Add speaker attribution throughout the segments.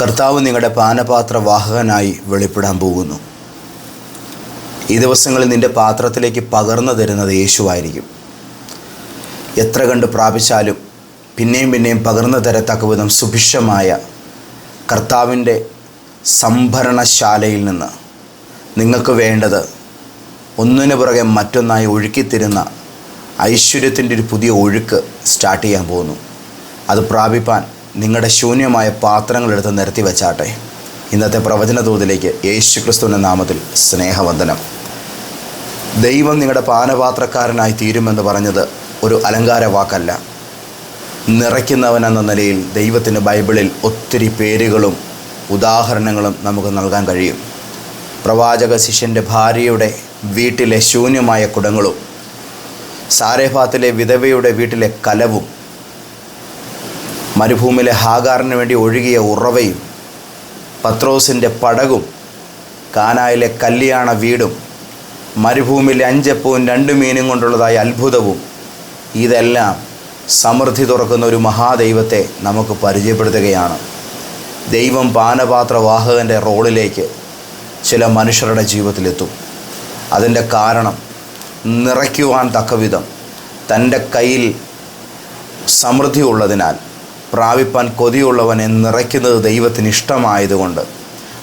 Speaker 1: കർത്താവ് നിങ്ങളുടെ പാനപാത്ര വാഹകനായി വെളിപ്പെടാൻ പോകുന്നു. ഈ ദിവസങ്ങളിൽ നിന്റെ പാത്രത്തിലേക്ക് പകർന്നു തരുന്നത് യേശുവായിരിക്കും. എത്ര കണ്ട് പ്രാപിച്ചാലും പിന്നെയും പിന്നെയും പകർന്നു തരത്തക്ക വിധം സുഭിക്ഷമായ കർത്താവിന്റെ സംഭരണശാലയിൽ നിന്ന് നിങ്ങൾക്ക് വേണ്ടത് ഒന്നിനു പുറകെ മറ്റൊന്നായി ഒഴുക്കിത്തരുന്ന ഐശ്വര്യത്തിന്റെ ഒരു പുതിയ ഒഴുക്ക് സ്റ്റാർട്ട് ചെയ്യാൻ പോകുന്നു. അത് പ്രാപിപ്പാൻ നിങ്ങളുടെ ശൂന്യമായ പാത്രങ്ങളെടുത്ത് നിരത്തി വെച്ചാട്ടെ. ഇന്നത്തെ പ്രവചന തോതിലേക്ക് യേശു ക്രിസ്തുവിന്റെ നാമത്തിൽ സ്നേഹവന്ദനം. ദൈവം നിങ്ങളുടെ പാനപാത്രക്കാരനായി തീരുമെന്ന് പറഞ്ഞത് ഒരു അലങ്കാര വാക്കല്ല നിറയ്ക്കുന്നവൻ എന്ന നിലയിൽ ദൈവത്തിന് ബൈബിളിൽ ഒത്തിരി പേരുകളും ഉദാഹരണങ്ങളും നമുക്ക് നൽകാൻ കഴിയും. പ്രവാചക ശിഷ്യന്റെ ഭാര്യയുടെ വീട്ടിലെ ശൂന്യമായ കുടങ്ങളും സാരേഭാത്തിലെ വിധവയുടെ വീട്ടിലെ കലവും മരുഭൂമിയിലെ ഹാഗാറിന് വേണ്ടി ഒഴുകിയ ഉറവയും പത്രോസിന്റെ പടകും കാനായിലെ കല്യാണ വീടും മരുഭൂമിയിലെ അഞ്ചപ്പവും രണ്ട് മീനും കൊണ്ടുള്ളതായ അത്ഭുതവും ഇതെല്ലാം സമൃദ്ധി തുറക്കുന്ന ഒരു മഹാദൈവത്തെ നമുക്ക് പരിചയപ്പെടുത്തുകയാണ്. ദൈവം പാനപാത്രവാഹകന്റെ റോളിലേക്ക് ചില മനുഷ്യരുടെ ജീവിതത്തിലെത്തും. അതിന്റെ കാരണം നിറയ്ക്കുവാൻ തക്കവിധം തന്റെ കയ്യിൽ സമൃദ്ധി ഉള്ളതിനാൽ പ്രാപിപ്പാൻ കൊതിയുള്ളവനെ നിറയ്ക്കുന്നത് ദൈവത്തിന് ഇഷ്ടമായതുകൊണ്ട്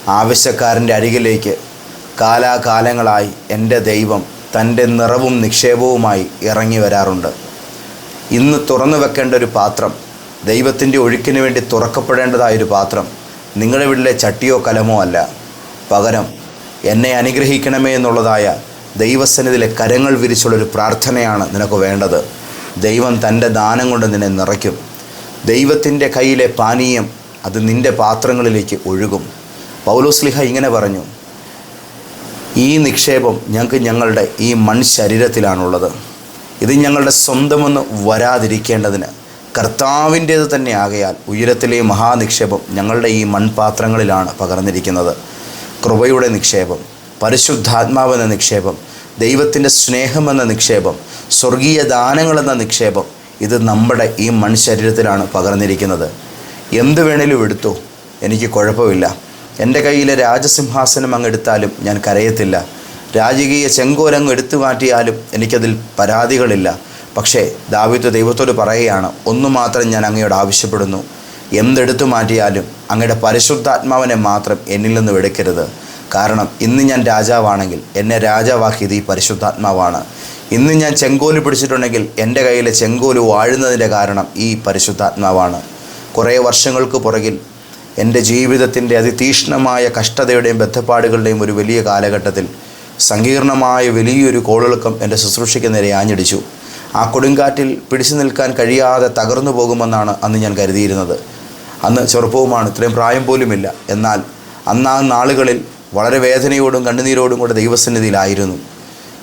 Speaker 1: ആവശ്യക്കാരന്റെ അരികിലേക്ക് കാലാകാലങ്ങളായി എന്റെ ദൈവം തന്റെ നിറവും നിക്ഷേപവുമായി ഇറങ്ങി വരാറുണ്ട്. ഇന്ന് തുറന്നു വെക്കേണ്ട ഒരു പാത്രം ദൈവത്തിന്റെ ഒഴുക്കിന് വേണ്ടി തുറക്കപ്പെടേണ്ടതായ ഒരു പാത്രം നിങ്ങളുടെ വീട്ടിലെ ചട്ടിയോ കലമോ അല്ല. പകരം എന്നെ അനുഗ്രഹിക്കണമേ എന്നുള്ളതായ ദൈവസന്നിധിയിലെ കരങ്ങൾ വിരിച്ചുള്ളൊരു പ്രാർത്ഥനയാണ് നിനക്ക് വേണ്ടത്. ദൈവം തന്റെ ദാനം കൊണ്ട് നിന്നെ നിറയ്ക്കും. ദൈവത്തിന്റെ കയ്യിലെ പാനീയം അത് നിന്റെ പാത്രങ്ങളിലേക്ക് ഒഴുകും. പൗലോസ്ലിഹ ഇങ്ങനെ പറഞ്ഞു ഈ നിക്ഷേപം ഞങ്ങൾക്ക് ഞങ്ങളുടെ ഈ മൺ ശരീരത്തിലാണുള്ളത് ഇത് ഞങ്ങളുടെ സ്വന്തമൊന്ന് വരാതിരിക്കേണ്ടതിന് കർത്താവിന്റേത് തന്നെ ആകയാൽ ഉയരത്തിലെ മഹാനിക്ഷേപം ഞങ്ങളുടെ ഈ മൺപാത്രങ്ങളിലാണ് പകർന്നിരിക്കുന്നത്. കൃപയുടെ നിക്ഷേപം പരിശുദ്ധാത്മാവെന്ന നിക്ഷേപം ദൈവത്തിന്റെ സ്നേഹമെന്ന നിക്ഷേപം സ്വർഗീയ ദാനങ്ങളെന്ന നിക്ഷേപം ഇത് നമ്മുടെ ഈ മൺ ശരീരത്തിലാണ് പകർന്നിരിക്കുന്നത്. എന്ത് വേണേലും എടുത്തു. എനിക്ക് കുഴപ്പമില്ല. എന്റെ കയ്യിലെ രാജസിംഹാസനം അങ്ങ് എടുത്താലും ഞാൻ കരയത്തില്ല. രാജകീയ ചെങ്കോലങ്ങ് എടുത്തു മാറ്റിയാലും എനിക്കതിൽ പരാതികളില്ല. പക്ഷേ ദാവിത്വ ദൈവത്തോട് പറയുകയാണ് ഒന്നു മാത്രം ഞാൻ അങ്ങയോട് ആവശ്യപ്പെടുന്നു. എന്തെടുത്തു മാറ്റിയാലും അങ്ങയുടെ പരിശുദ്ധാത്മാവിനെ മാത്രം എന്നിൽ നിന്ന് എടുക്കരുത്. കാരണം ഇന്ന് ഞാൻ രാജാവാണെങ്കിൽ എന്നെ രാജാവാക്കിയത് ഈ പരിശുദ്ധാത്മാവാണ്. ഇന്ന് ഞാൻ ചെങ്കോൽ പിടിച്ചിട്ടുണ്ടെങ്കിൽ എന്റെ കയ്യിലെ ചെങ്കോൽ വാഴുന്നതിന്റെ കാരണം ഈ പരിശുദ്ധാത്മാവാണ്. കുറേ വർഷങ്ങൾക്ക് പുറകിൽ എന്റെ ജീവിതത്തിന്റെ അതിതീഷ്ണമായ കഷ്ടതയുടെയും ബന്ധപ്പാടുകളുടെയും ഒരു വലിയ കാലഘട്ടത്തിൽ സങ്കീർണമായ വലിയൊരു കോളിളക്കം എന്റെ ശുശ്രൂഷയ്ക്ക് നേരെ ആഞ്ഞടിച്ചു. ആ കൊടുങ്കാറ്റിൽ പിടിച്ചു നിൽക്കാൻ കഴിയാതെ തകർന്നു പോകുമെന്നാണ് അന്ന് ഞാൻ കരുതിയിരുന്നത്. അന്ന് ചെറുപ്പവുമാണ് ഇത്രയും പ്രായം പോലുമില്ല. എന്നാൽ അന്ന് നാളുകളിൽ വളരെ വേദനയോടും കണ്ണുനീരോടും കൂടെ ദൈവസന്നിധിയിലായിരുന്നു.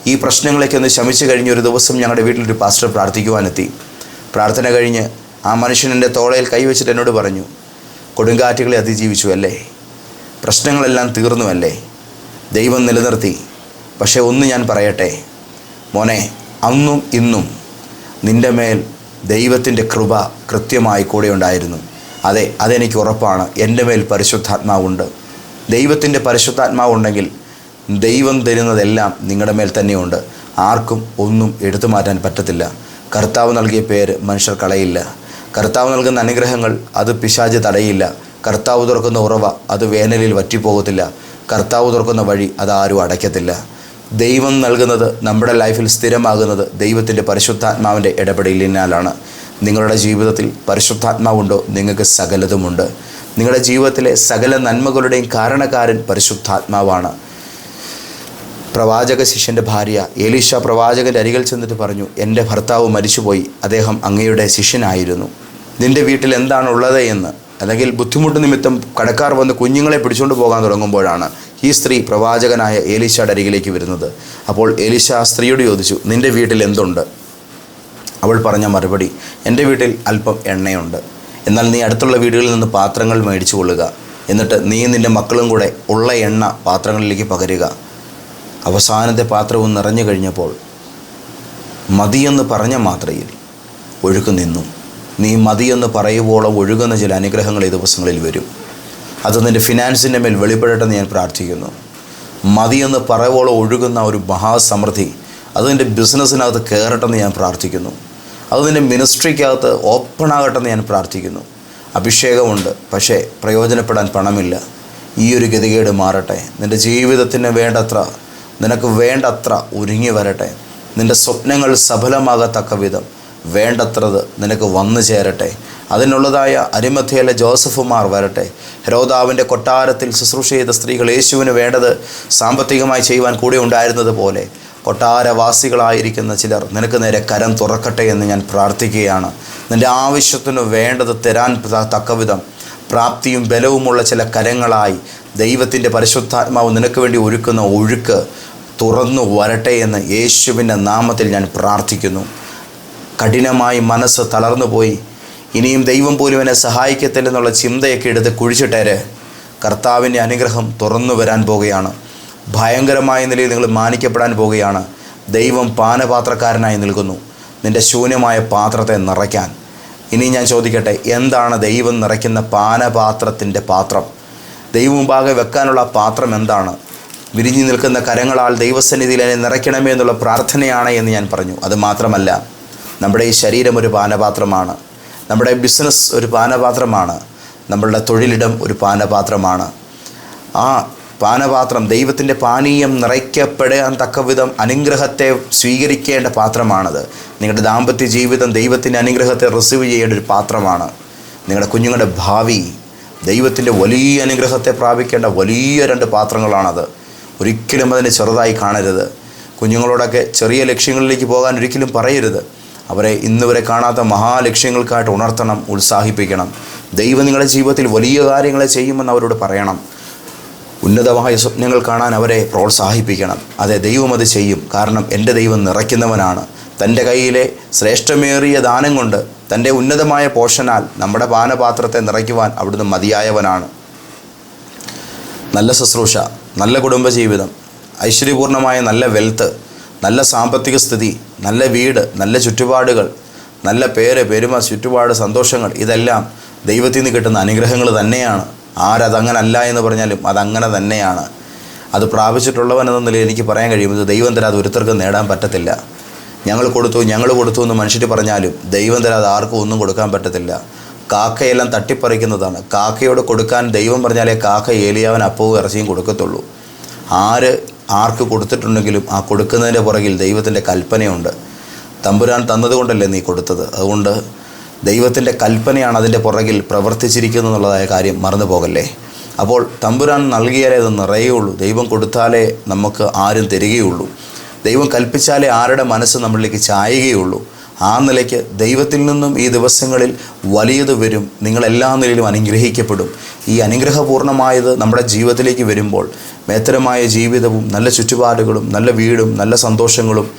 Speaker 1: ഈ പ്രശ്നങ്ങളൊക്കെ ഒന്ന് ശമിച്ചു കഴിഞ്ഞ ഒരു ദിവസം ഞങ്ങളുടെ വീട്ടിലൊരു പാസ്റ്റർ പ്രാർത്ഥിക്കുവാനെത്തി. പ്രാർത്ഥന കഴിഞ്ഞ് ആ മനുഷ്യൻ എന്റെ തോളയിൽ കൈവച്ചിട്ട് എന്നോട് പറഞ്ഞു കൊടുങ്കാറ്റുകളെ അതിജീവിച്ചു അല്ലേ? പ്രശ്നങ്ങളെല്ലാം തീർന്നു അല്ലേ? ദൈവം നിലനിർത്തി. പക്ഷേ ഒന്ന് ഞാൻ പറയട്ടെ മോനെ അന്നും ഇന്നും നിന്റെ മേൽ ദൈവത്തിന്റെ കൃപ കൃത്യമായി കൂടെ ഉണ്ടായിരുന്നു. അതെ അതെനിക്ക് ഉറപ്പാണ്. എന്റെ മേൽ പരിശുദ്ധാത്മാവുണ്ട്. ദൈവത്തിന്റെ പരിശുദ്ധാത്മാവുണ്ടെങ്കിൽ ദൈവം തരുന്നതെല്ലാം നിങ്ങളുടെ മേൽ തന്നെയുണ്ട്. ആർക്കും ഒന്നും എടുത്തു മാറ്റാൻ പറ്റത്തില്ല. കർത്താവ് നൽകിയ പേര് മനുഷ്യർ കളയില്ല. കർത്താവ് നൽകുന്ന അനുഗ്രഹങ്ങൾ അത് പിശാജ് തടയില്ല. കർത്താവ് തുറക്കുന്ന ഉറവ അത് വേനലിൽ വറ്റിപ്പോകത്തില്ല. കർത്താവ് തുറക്കുന്ന വഴി അത് ആരും അടയ്ക്കത്തില്ല. ദൈവം നൽകുന്നത് നമ്മുടെ ലൈഫിൽ സ്ഥിരമാകുന്നത് ദൈവത്തിന്റെ പരിശുദ്ധാത്മാവിന്റെ ഇടപെടലിനാലാണ്. നിങ്ങളുടെ ജീവിതത്തിൽ പരിശുദ്ധാത്മാവുണ്ടോ? നിങ്ങൾക്ക് സകലതുമുണ്ട്. നിങ്ങളുടെ ജീവിതത്തിലെ സകല നന്മകളുടെയും കാരണക്കാരൻ പരിശുദ്ധാത്മാവാണ്. പ്രവാചക ശിഷ്യന്റെ ഭാര്യ ഏലീഷ പ്രവാചകന്റെ അരികിൽ ചെന്നിട്ട് പറഞ്ഞു എന്റെ ഭർത്താവ് മരിച്ചുപോയി. അദ്ദേഹം അങ്ങയുടെ ശിഷ്യനായിരുന്നു. നിന്റെ വീട്ടിൽ എന്താണ് ഉള്ളത് എന്ന്? അല്ലെങ്കിൽ ബുദ്ധിമുട്ട് നിമിത്തം കടക്കാർ വന്ന് കുഞ്ഞുങ്ങളെ പിടിച്ചുകൊണ്ട് പോകാൻ തുടങ്ങുമ്പോഴാണ് ഈ സ്ത്രീ പ്രവാചകനായ ഏലീഷയുടെ അരികിലേക്ക് വരുന്നത്. അപ്പോൾ ഏലീഷ ആ സ്ത്രീയോട് ചോദിച്ചു നിന്റെ വീട്ടിൽ എന്തുണ്ട്? അവൾ പറഞ്ഞ മറുപടി എന്റെ വീട്ടിൽ അല്പം എണ്ണയുണ്ട്. എന്നാൽ നീ അടുത്തുള്ള വീടുകളിൽ നിന്ന് പാത്രങ്ങൾ മേടിച്ചു കൊള്ളുക. എന്നിട്ട് നീ നിന്റെ മക്കളും കൂടെ ഉള്ള എണ്ണ പാത്രങ്ങളിലേക്ക് പകരുക. അവസാനത്തെ പാത്രവും നിറഞ്ഞു കഴിഞ്ഞപ്പോൾ മതിയെന്ന് പറഞ്ഞ മാത്രയിൽ ഒഴുക്ക് നിന്നു. നീ മതിയെന്ന് പറയുവോളം ഒഴുകുന്ന ചില അനുഗ്രഹങ്ങൾ ഈ ദിവസങ്ങളിൽ വരും. അത് നിന്റെ ഫിനാൻസിന്റെ മേൽ വെളിപ്പെടട്ടെന്ന് ഞാൻ പ്രാർത്ഥിക്കുന്നു. മതിയെന്ന് പറയുവോളം ഒഴുകുന്ന ഒരു മഹാസമൃദ്ധി അത് നിന്റെ ബിസിനസ്സിനകത്ത് കയറട്ടെന്ന് ഞാൻ പ്രാർത്ഥിക്കുന്നു. അത് നിന്റെ മിനിസ്ട്രിക്കകത്ത് ഓപ്പൺ ആകട്ടെന്ന് ഞാൻ പ്രാർത്ഥിക്കുന്നു. അഭിഷേകമുണ്ട് പക്ഷേ പ്രയോജനപ്പെടാൻ പണമില്ല. ഈ ഒരു ഗതികേട് മാറട്ടെ. നിന്റെ ജീവിതത്തിന് വേണ്ടത്ര നിനക്ക് വേണ്ടത്ര ഒരുങ്ങി വരട്ടെ. നിന്റെ സ്വപ്നങ്ങൾ സഫലമാകത്തക്ക വിധം. വേണ്ടത്രത് നിനക്ക് വന്നു ചേരട്ടെ. അതിനുള്ളതായ അരിമധ്യയിലെ ജോസഫുമാർ വരട്ടെ. ഹരോദാവിന്റെ കൊട്ടാരത്തിൽ ശുശ്രൂഷ ചെയ്ത സ്ത്രീകൾ യേശുവിന് വേണ്ടത് സാമ്പത്തികമായി ചെയ്യുവാൻ കൂടെ ഉണ്ടായിരുന്നത് പോലെ. കൊട്ടാരവാസികളായിരിക്കുന്ന ചിലർ നിനക്ക് നേരെ കരം തുറക്കട്ടെ എന്ന് ഞാൻ പ്രാർത്ഥിക്കുകയാണ്. നിന്റെ ആവശ്യത്തിന് വേണ്ടത് തരാൻ തക്കവിധം പ്രാപ്തിയും ബലവുമുള്ള ചില കരങ്ങളായി ദൈവത്തിന്റെ പരിശുദ്ധാത്മാവ് നിനക്ക് വേണ്ടി ഒരുക്കുന്ന ഒഴുക്ക്. തുറന്നു വരട്ടെ എന്ന് യേശുവിന്റെ നാമത്തിൽ ഞാൻ പ്രാർത്ഥിക്കുന്നു. കഠിനമായി മനസ്സ് തളർന്നു പോയി. ഇനിയും ദൈവം പോലും എന്നെ സഹായിക്കത്തില്ലെന്നുള്ള ചിന്തയൊക്കെ എടുത്ത് കുഴിച്ചിട്ടേരെ. കർത്താവിന്റെ അനുഗ്രഹം തുറന്നു വരാൻ പോകുകയാണ്. ഭയങ്കരമായ നിലയിൽ നിങ്ങൾ മാനിക്കപ്പെടാൻ പോകുകയാണ്. ദൈവം പാനപാത്രക്കാരനായി നിൽക്കുന്നു. നിന്റെ ശൂന്യമായ പാത്രത്തെ നിറയ്ക്കാൻ. ഇനി ഞാൻ ചോദിക്കട്ടെ എന്താണ് ദൈവം നിറയ്ക്കുന്ന പാനപാത്രത്തിന്റെ പാത്രം? ദൈവം മുമ്പാകെ വെക്കാനുള്ള പാത്രം എന്താണ്? വിരിഞ്ഞു നിൽക്കുന്ന കരങ്ങളാൽ ദൈവസന്നിധിയിൽ എന്നെ നിറയ്ക്കണമേ എന്നുള്ള പ്രാർത്ഥനയാണ് എന്ന് ഞാൻ പറഞ്ഞു. അത് മാത്രമല്ല നമ്മുടെ ഈ ശരീരം ഒരു പാനപാത്രമാണ്. നമ്മുടെ ബിസിനസ് ഒരു പാനപാത്രമാണ്. നമ്മളുടെ തൊഴിലിടം ഒരു പാനപാത്രമാണ്. ആ പാനപാത്രം ദൈവത്തിന്റെ പാനീയം നിറയ്ക്കപ്പെടാൻ തക്കവിധം അനുഗ്രഹത്തെ സ്വീകരിക്കേണ്ട പാത്രമാണത്. നിങ്ങളുടെ ദാമ്പത്യ ജീവിതം ദൈവത്തിന്റെ അനുഗ്രഹത്തെ റിസീവ് ചെയ്യേണ്ട ഒരു പാത്രമാണ്. നിങ്ങളുടെ കുഞ്ഞുങ്ങളുടെ ഭാവി ദൈവത്തിന്റെ വലിയ അനുഗ്രഹത്തെ പ്രാപിക്കേണ്ട വലിയ രണ്ട് പാത്രങ്ങളാണത്. ഒരിക്കലും അതിനെ ചെറുതായി കാണരുത്. കുഞ്ഞുങ്ങളോടൊക്കെ ചെറിയ ലക്ഷ്യങ്ങളിലേക്ക് പോകാൻ ഒരിക്കലും പറയരുത്. അവരെ ഇന്നുവരെ കാണാത്ത മഹാലക്ഷ്യങ്ങൾക്കായിട്ട് ഉണർത്തണം ഉത്സാഹിപ്പിക്കണം. ദൈവം നിങ്ങളുടെ ജീവിതത്തിൽ വലിയ കാര്യങ്ങളെ ചെയ്യുമെന്ന് അവരോട് പറയണം. ഉന്നതമായ സ്വപ്നങ്ങൾ കാണാൻ അവരെ പ്രോത്സാഹിപ്പിക്കണം. അതെ ദൈവം അത് ചെയ്യും. കാരണം എന്റെ ദൈവം നിറയ്ക്കുന്നവനാണ്. തന്റെ കയ്യിലെ ശ്രേഷ്ഠമേറിയ ദാനം കൊണ്ട് തന്റെ ഉന്നതമായ പോഷനാൽ നമ്മുടെ പാനപാത്രത്തെ നിറയ്ക്കുവാൻ അവിടുന്ന് മതിയായവനാണ്. നല്ല ശുശ്രൂഷ. നല്ല കുടുംബജീവിതം ഐശ്വര്യപൂർണമായ നല്ല വെൽത്ത് നല്ല സാമ്പത്തിക സ്ഥിതി നല്ല വീട് നല്ല ചുറ്റുപാടുകൾ നല്ല പേര് പെരുമ ചുറ്റുപാട് സന്തോഷങ്ങൾ ഇതെല്ലാം ദൈവത്തിൽ നിന്ന് കിട്ടുന്ന അനുഗ്രഹങ്ങൾ തന്നെയാണ്. ആരതങ്ങനല്ല എന്ന് പറഞ്ഞാലും അതങ്ങനെ തന്നെയാണ്. അത് പ്രാപിച്ചിട്ടുള്ളവൻ എന്ന നിലയിൽ എനിക്ക് പറയാൻ കഴിയും ഇത് ദൈവം തരാതെ ഒരുത്തർക്കും നേടാൻ പറ്റത്തില്ല. ഞങ്ങൾ കൊടുത്തു ഞങ്ങൾ കൊടുത്തു എന്ന് മനുഷ്യർ പറഞ്ഞാലും ദൈവം തരാതെ ആർക്കും ഒന്നും കൊടുക്കാൻ പറ്റത്തില്ല. കാക്കയെല്ലാം തട്ടിപ്പറിക്കുന്നതാണ്. കാക്കയോട് കൊടുക്കാൻ ദൈവം പറഞ്ഞാലേ കാക്ക ഏലിയാവൻ അപ്പവും ഇറച്ചിയും കൊടുക്കത്തുള്ളൂ. ആര് ആർക്ക് കൊടുത്തിട്ടുണ്ടെങ്കിലും ആ കൊടുക്കുന്നതിന്റെ പുറകിൽ ദൈവത്തിന്റെ കൽപ്പനയുണ്ട്. തമ്പുരാൻ തന്നതുകൊണ്ടല്ലേ നീ കൊടുത്തത്? അതുകൊണ്ട് ദൈവത്തിന്റെ കൽപ്പനയാണ് അതിന്റെ പുറകിൽ പ്രവർത്തിച്ചിരിക്കുന്നു എന്നുള്ളതായ കാര്യം മറന്നു പോകല്ലേ? അപ്പോൾ തമ്പുരാൻ നൽകിയാലേ അത് നിറയുള്ളൂ. ദൈവം കൊടുത്താലേ നമുക്ക് ആരും തരികയുള്ളൂ. ദൈവം കൽപ്പിച്ചാലേ ആരുടെ മനസ്സ് നമ്മളിലേക്ക് ചായുകയുള്ളൂ. ആ നിലയ്ക്ക് ദൈവത്തിൽ നിന്നും ഈ ദിവസങ്ങളിൽ വലിയത് വരും. നിങ്ങളെല്ലാ നിലയിലും അനുഗ്രഹിക്കപ്പെടും. ഈ അനുഗ്രഹപൂർണമായത് നമ്മുടെ ജീവിതത്തിലേക്ക് വരുമ്പോൾ മേത്തരമായ ജീവിതവും നല്ല ചുറ്റുപാടുകളും നല്ല വീടും നല്ല സന്തോഷങ്ങളും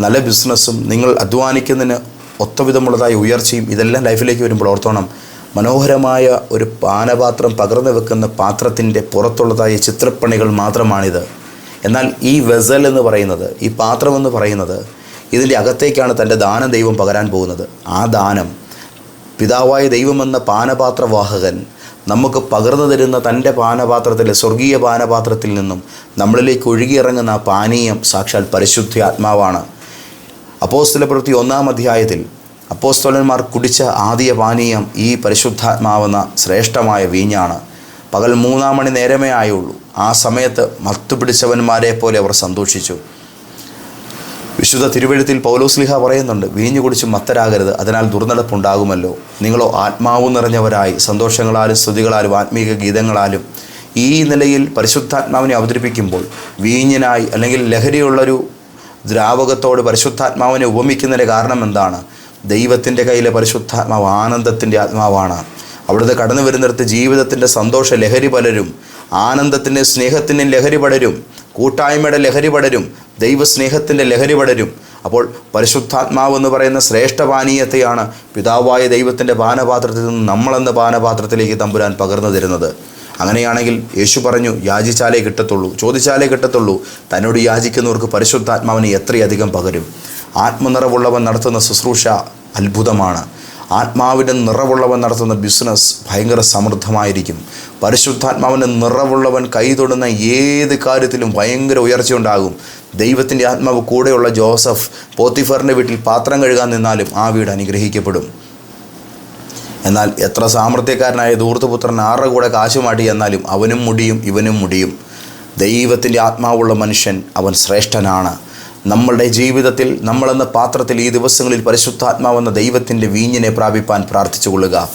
Speaker 1: നല്ല ബിസിനസ്സും നിങ്ങൾ അധ്വാനിക്കുന്നതിന് ഒത്തവിധമുള്ളതായ ഉയർച്ചയും ഇതെല്ലാം ലൈഫിലേക്ക് വരുമ്പോൾ ഓർത്തോണം. മനോഹരമായ ഒരു പാനപാത്രം പകർന്നു വെക്കുന്ന പാത്രത്തിന്റെ പുറത്തുള്ളതായ ചിത്രപ്പണികൾ മാത്രമാണിത്. എന്നാൽ ഈ വെസൽ എന്ന് പറയുന്നത് ഈ പാത്രം എന്ന് പറയുന്നത് ഇതിന്റെ അകത്തേക്കാണ് തന്റെ ദാനം ദൈവം പകരാൻ പോകുന്നത്. ആ ദാനം പിതാവായ ദൈവമെന്ന പാനപാത്രവാഹകൻ നമുക്ക് പകർന്നു തരുന്ന തന്റെ പാനപാത്രത്തിലെ സ്വർഗീയ പാനപാത്രത്തിൽ നിന്നും നമ്മളിലേക്ക് ഒഴുകിയിറങ്ങുന്ന ആ പാനീയം സാക്ഷാൽ പരിശുദ്ധ ആത്മാവാണ് അപ്പോസ്തല പ്രവൃത്തി ഒന്നാം അധ്യായത്തിൽ അപ്പോസ്തലന്മാർ കുടിച്ച ആദ്യ പാനീയം ഈ പരിശുദ്ധാത്മാവെന്ന ശ്രേഷ്ഠമായ വീഞ്ഞാണ്. പകൽ മൂന്നാം മണി നേരമേ ആയുള്ളൂ. ആ സമയത്ത് മത്തുപിടിച്ചവന്മാരെ പോലെ അവർ സന്തോഷിച്ചു. വിശുദ്ധ തിരുവഴുത്തിൽ പൗലോസ്ലിഹ പറയുന്നുണ്ട് വീഞ്ഞു കുടിച്ച് മത്തരാകരുത് അതിനാൽ ദുർനടപ്പുണ്ടാകുമല്ലോ. നിങ്ങളോ ആത്മാവ് നിറഞ്ഞവരായി സന്തോഷങ്ങളാലും സ്തുതികളാലും ആത്മീക ഗീതങ്ങളാലും ഈ നിലയിൽ പരിശുദ്ധാത്മാവിനെ അവതരിപ്പിക്കുമ്പോൾ വീഞ്ഞിനായി അല്ലെങ്കിൽ ലഹരിയുള്ളൊരു ദ്രാവകത്തോട് പരിശുദ്ധാത്മാവിനെ ഉപമിക്കുന്നതിന്റെ കാരണം എന്താണ്? ദൈവത്തിന്റെ കയ്യിലെ പരിശുദ്ധാത്മാവ് ആനന്ദത്തിന്റെ ആത്മാവാണ്. അവിടുത്തെ കടന്നു വരുന്നിടത്ത് ജീവിതത്തിന്റെ സന്തോഷ ലഹരി പലരും ആനന്ദത്തിന്റെ സ്നേഹത്തിന്റെ ലഹരി പടരും കൂട്ടായ്മയുടെ ലഹരി പടരും ദൈവസ്നേഹത്തിന്റെ ലഹരി പടരും. അപ്പോൾ പരിശുദ്ധാത്മാവ് എന്ന് പറയുന്ന ശ്രേഷ്ഠ പാനീയത്തെയാണ് പിതാവായ ദൈവത്തിന്റെ പാനപാത്രത്തിൽ നിന്ന് നമ്മളെന്ന പാനപാത്രത്തിലേക്ക് തമ്പുരാൻ പകർന്നു തരുന്നത്. അങ്ങനെയാണെങ്കിൽ യേശു പറഞ്ഞു യാചിച്ചാലേ കിട്ടത്തുള്ളൂ. ചോദിച്ചാലേ കിട്ടത്തുള്ളൂ. തന്നോട് യാചിക്കുന്നവർക്ക് പരിശുദ്ധാത്മാവിന് എത്രയധികം പകരും. ആത്മനിറവുള്ളവൻ നടത്തുന്ന ശുശ്രൂഷ അത്ഭുതമാണ്. ആത്മാവിന്റെ നിറവുള്ളവൻ നടത്തുന്ന ബിസിനസ് ഭയങ്കര സമൃദ്ധമായിരിക്കും. പരിശുദ്ധാത്മാവിന്റെ നിറവുള്ളവൻ കൈ തൊടുന്ന ഏത് കാര്യത്തിലും ഭയങ്കര ഉയർച്ചയുണ്ടാകും ദൈവത്തിന്റെ ആത്മാവ് കൂടെയുള്ള ജോസഫ് പോത്തിഫറിന്റെ വീട്ടിൽ പാത്രം കഴുകാൻ നിന്നാലും ആ വീട് അനുഗ്രഹിക്കപ്പെടും. എന്നാൽ എത്ര സാമർത്ഥ്യക്കാരനായ ദൂർത്തുപുത്രൻ ആരുടെ കൂടെ കാശുമാട്ടി എന്നാലും അവനും മുടിയും ഇവനും മുടിയും. ദൈവത്തിന്റെ ആത്മാവുള്ള മനുഷ്യൻ അവൻ ശ്രേഷ്ഠനാണ്. നമ്മളുടെ ജീവിതത്തിൽ നമ്മളെന്ന പാത്രത്തിൽ ഈ ദിവസങ്ങളിൽ പരിശുദ്ധാത്മാവെന്ന ദൈവത്തിന്റെ വീഞ്ഞിനെ പ്രാപിപ്പാൻ പ്രാർത്ഥിച്ചു കൊള്ളുക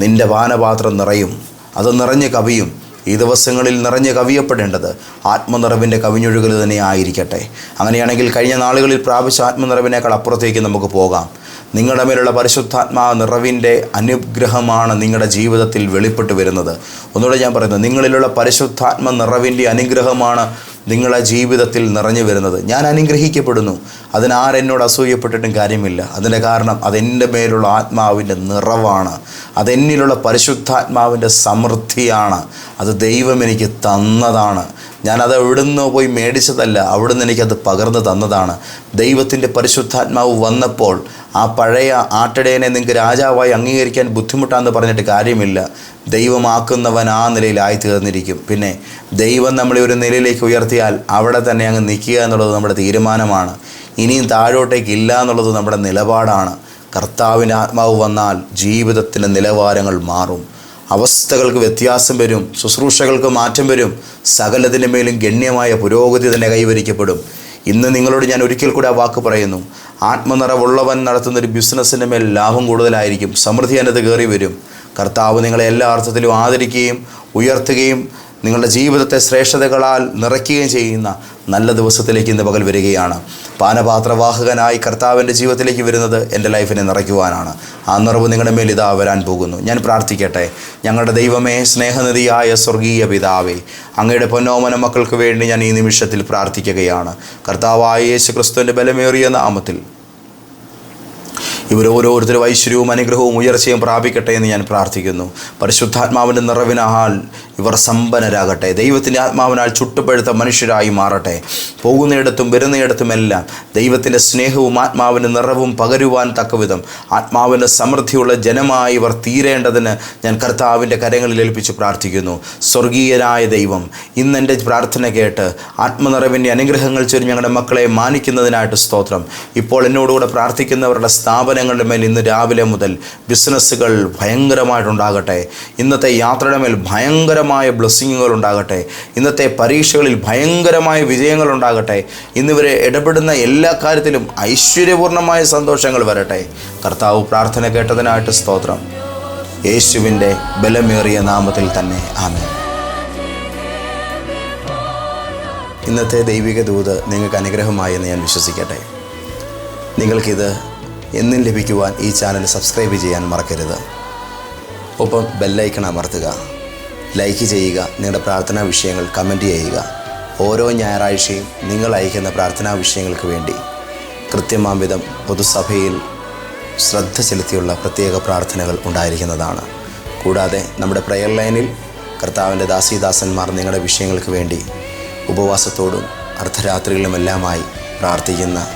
Speaker 1: നിന്റെ വാനപാത്രം നിറയും. അത് നിറഞ്ഞ് കവിയും. ഈ ദിവസങ്ങളിൽ നിറഞ്ഞ് കവിയപ്പെടേണ്ടത് ആത്മനിറവിന്റെ കവിഞ്ഞൊഴുകൽ തന്നെ ആയിരിക്കട്ടെ. അങ്ങനെയാണെങ്കിൽ കഴിഞ്ഞ നാളുകളിൽ പ്രാപിച്ച ആത്മനിറവിനേക്കാൾ അപ്പുറത്തേക്ക് നമുക്ക് പോകാം. നിങ്ങളുടെ മേലുള്ള പരിശുദ്ധാത്മാ നിറവിന്റെ അനുഗ്രഹമാണ് നിങ്ങളുടെ ജീവിതത്തിൽ വെളിപ്പെട്ട് വരുന്നത്. ഒന്നുകൂടെ ഞാൻ പറയുന്നത് നിങ്ങളിലുള്ള പരിശുദ്ധാത്മ നിറവിന്റെ അനുഗ്രഹമാണ് നിങ്ങളുടെ ജീവിതത്തിൽ നിറഞ്ഞു വരുന്നത്. ഞാൻ അനുഗ്രഹിക്കപ്പെടുന്നു അതിനാരെന്നോട് അസൂയപ്പെട്ടിട്ടും കാര്യമില്ല. അതിന്റെ കാരണം അതെന്റെ മേലുള്ള ആത്മാവിന്റെ നിറവാണ് അതെന്നിലുള്ള പരിശുദ്ധാത്മാവിന്റെ സമൃദ്ധിയാണ് അത് ദൈവം എനിക്ക് തന്നതാണ്. ഞാനത് എവിടുന്ന് പോയി മേടിച്ചതല്ല അവിടുന്ന് എനിക്കത് പകർന്നു തന്നതാണ്. ദൈവത്തിന്റെ പരിശുദ്ധാത്മാവ് വന്നപ്പോൾ ആ പഴയ ആട്ടിടയനെ നിങ്ങൾക്ക് രാജാവായി അംഗീകരിക്കാൻ ബുദ്ധിമുട്ടാന്ന് പറഞ്ഞിട്ട് കാര്യമില്ല. ദൈവമാക്കുന്നവൻ ആ നിലയിലായി തീർന്നിരിക്കും പിന്നെ ദൈവം നമ്മളെ ഒരു നിലയിലേക്ക് ഉയർത്തിയാൽ അവിടെ തന്നെ അങ്ങ് നിൽക്കുക എന്നുള്ളത് നമ്മുടെ തീരുമാനമാണ്. ഇനിയും താഴോട്ടേക്ക് ഇല്ല എന്നുള്ളത് നമ്മുടെ നിലപാടാണ്. കർത്താവിന്റെ ആത്മാവ് വന്നാൽ ജീവിതത്തിന്റെ നിലവാരങ്ങൾ മാറും. അവസ്ഥകൾക്ക് വ്യത്യാസം വരും ശുശ്രൂഷകൾക്ക് മാറ്റം വരും സകലത്തിന്റെ മേലും ഗണ്യമായ പുരോഗതി തന്നെ കൈവരിക്കപ്പെടും. ഇന്ന് നിങ്ങളോട് ഞാൻ ഒരിക്കൽ കൂടി ആ വാക്ക് പറയുന്നു. ആത്മനിറവുള്ളവൻ നടത്തുന്ന ഒരു ബിസിനസ്സിന്റെ മേൽ ലാഭം കൂടുതലായിരിക്കും. സമൃദ്ധി അതിനകത്ത് കയറി വരും. കർത്താവ് നിങ്ങളെ എല്ലാ അർത്ഥത്തിലും ആദരിക്കുകയും ഉയർത്തുകയും നിങ്ങളുടെ ജീവിതത്തെ ശ്രേഷ്ഠതകളാൽ നിറയ്ക്കുകയും ചെയ്യുന്ന നല്ല ദിവസത്തിലേക്ക് ഇന്ന് പകൽ വരികയാണ്. പാനപാത്രവാഹകനായി കർത്താവിന്റെ ജീവിതത്തിലേക്ക് വരുന്നത് എന്റെ ലൈഫിനെ നിറയ്ക്കുവാനാണ്. ആ നിറവ് നിങ്ങളുടെ മേൽ ഇതാ വരാൻ പോകുന്നു. ഞാൻ പ്രാർത്ഥിക്കട്ടെ. ഞങ്ങളുടെ ദൈവമേ സ്നേഹനിധിയായ സ്വർഗീയ പിതാവേ അങ്ങയുടെ പൊന്നോമന മക്കൾക്ക് വേണ്ടി ഞാൻ ഈ നിമിഷത്തിൽ പ്രാർത്ഥിക്കുകയാണ്. കർത്താവായ യേശു ക്രിസ്തുവിന്റെ ബലമേറിയ നാമത്തിൽ ഇവർ ഓരോരുത്തരും ഐശ്വര്യവും അനുഗ്രഹവും ഉയർച്ചയും പ്രാപിക്കട്ടെ എന്ന് ഞാൻ പ്രാർത്ഥിക്കുന്നു. പരിശുദ്ധാത്മാവിന്റെ നിറവിനാൽ ഇവർ സമ്പന്നരാകട്ടെ. ദൈവത്തിന്റെ ആത്മാവിനാൽ ചുട്ടുപഴുത്ത മനുഷ്യരായി മാറട്ടെ. പോകുന്നിടത്തും വരുന്നിടത്തുമെല്ലാം ദൈവത്തിന്റെ സ്നേഹവും ആത്മാവിന്റെ നിറവും പകരുവാൻ തക്കവിധം ആത്മാവിന്റെ സമൃദ്ധിയുള്ള ജനമായി ഇവർ തീരേണ്ടതിന് ഞാൻ കർത്താവിന്റെ കരങ്ങളിൽ ഏൽപ്പിച്ച് പ്രാർത്ഥിക്കുന്നു. സ്വർഗീയനായ ദൈവം ഇന്ന് എന്റെ പ്രാർത്ഥന കേട്ട് ആത്മനിറവിന്റെ അനുഗ്രഹങ്ങൾ ചൊരി ഞങ്ങളുടെ മക്കളെ മാനിക്കുന്നതിനായിട്ട് സ്തോത്രം. ഇപ്പോൾ എന്നോടുകൂടെ പ്രാർത്ഥിക്കുന്നവരുടെ സ്ഥാപനങ്ങളുടെ മേൽ ഇന്ന് രാവിലെ മുതൽ ബിസിനസ്സുകൾ ഭയങ്കരമായിട്ടുണ്ടാകട്ടെ. ഇന്നത്തെ യാത്രയുടെ മേൽ ഭയങ്കരമായ ബ്ലെസ്സിങ്ങുകൾ ഉണ്ടാകട്ടെ. ഇന്നത്തെ പരീക്ഷകളിൽ ഭയങ്കരമായ വിജയങ്ങൾ ഉണ്ടാകട്ടെ. ഇന്നിവരെ ഇടപെടുന്ന എല്ലാ കാര്യത്തിലും ഐശ്വര്യപൂർണമായ സന്തോഷങ്ങൾ വരട്ടെ. കർത്താവ് പ്രാർത്ഥന കേട്ടതിനായിട്ട് സ്തോത്രം. യേശുവിന്റെ ബലമേറിയ നാമത്തിൽ തന്നെ ആമേ ഇന്നത്തെ ദൈവിക ദൂത് നിങ്ങൾക്ക് അനുഗ്രഹമായി എന്ന് ഞാൻ വിശ്വസിക്കട്ടെ. നിങ്ങൾക്കിത് എന്നും ലഭിക്കുവാൻ ഈ ചാനൽ സബ്സ്ക്രൈബ് ചെയ്യാൻ മറക്കരുത്. ഒപ്പം ബെല്ലൈക്കൺ അമർത്തുക. ലൈക്ക് ചെയ്യുക നിങ്ങളുടെ പ്രാർത്ഥനാ വിഷയങ്ങൾ കമന്റ് ചെയ്യുക. ഓരോ ഞായറാഴ്ചയും നിങ്ങൾ അയക്കുന്ന പ്രാർത്ഥനാ വിഷയങ്ങൾക്ക് വേണ്ടി കൃത്യമാംവിധം പൊതുസഭയിൽ ശ്രദ്ധ ചെലുത്തിയുള്ള പ്രത്യേക പ്രാർത്ഥനകൾ ഉണ്ടായിരിക്കുന്നതാണ്. കൂടാതെ നമ്മുടെ പ്രയർ ലൈനിൽ കർത്താവിന്റെ ദാസീദാസന്മാർ നിങ്ങളുടെ വിഷയങ്ങൾക്ക് വേണ്ടി ഉപവാസത്തോടും അർദ്ധരാത്രികളുമെല്ലാമായി പ്രാർത്ഥിക്കുന്ന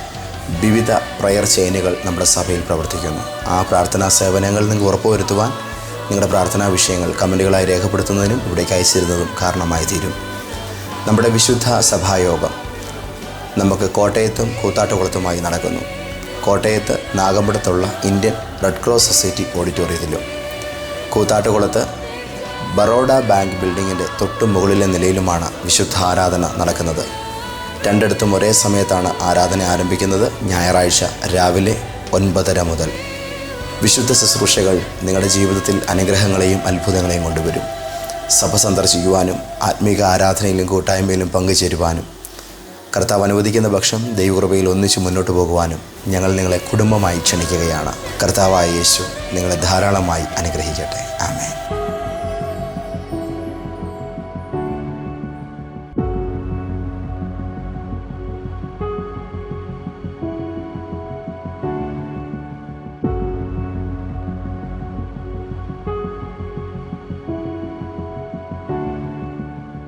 Speaker 1: വിവിധ പ്രയർ ചെയിനുകൾ നമ്മുടെ സഭയിൽ പ്രവർത്തിക്കുന്നു. ആ പ്രാർത്ഥനാ സേവനങ്ങൾ നിങ്ങൾക്ക് ഉറപ്പുവരുത്തുവാൻ നിങ്ങളുടെ പ്രാർത്ഥനാ വിഷയങ്ങൾ കമന്റുകളായി രേഖപ്പെടുത്തുന്നതിനും ഇവിടേക്ക് അയച്ചിരുന്നതും കാരണമായി തീരും. നമ്മുടെ വിശുദ്ധ സഭായോഗം നമുക്ക് കോട്ടയത്തും കൂത്താട്ടുകുളത്തുമായി നടക്കുന്നു. കോട്ടയത്ത് നാഗമ്പടത്തുള്ള ഇന്ത്യൻ റെഡ് ക്രോസ് സൊസൈറ്റി ഓഡിറ്റോറിയത്തിലും. കൂത്താട്ടുകുളത്ത് ബറോഡ ബാങ്ക് ബിൽഡിങ്ങിന്റെ തൊട്ടു മുകളിലെ നിലയിലുമാണ് വിശുദ്ധ ആരാധന നടക്കുന്നത്. രണ്ടിടത്തും ഒരേ സമയത്താണ് ആരാധന ആരംഭിക്കുന്നത്. ഞായറാഴ്ച രാവിലെ ഒൻപതര മുതൽ. വിശുദ്ധ ശുശ്രൂഷകൾ നിങ്ങളുടെ ജീവിതത്തിൽ അനുഗ്രഹങ്ങളെയും അത്ഭുതങ്ങളെയും കൊണ്ടുവരും. സഭ സന്ദർശിക്കുവാനും ആത്മീക ആരാധനയിലും കൂട്ടായ്മയിലും പങ്കുചേരുവാനും കർത്താവ് അനുവദിക്കുന്ന പക്ഷം ദൈവകൃപയിൽ ഒന്നിച്ച് മുന്നോട്ട് പോകുവാനും ഞങ്ങൾ നിങ്ങളെ കുടുംബമായി ക്ഷണിക്കുകയാണ്. കർത്താവായ യേശു നിങ്ങളെ ധാരാളമായി അനുഗ്രഹിക്കട്ടെ. ആമേൻ.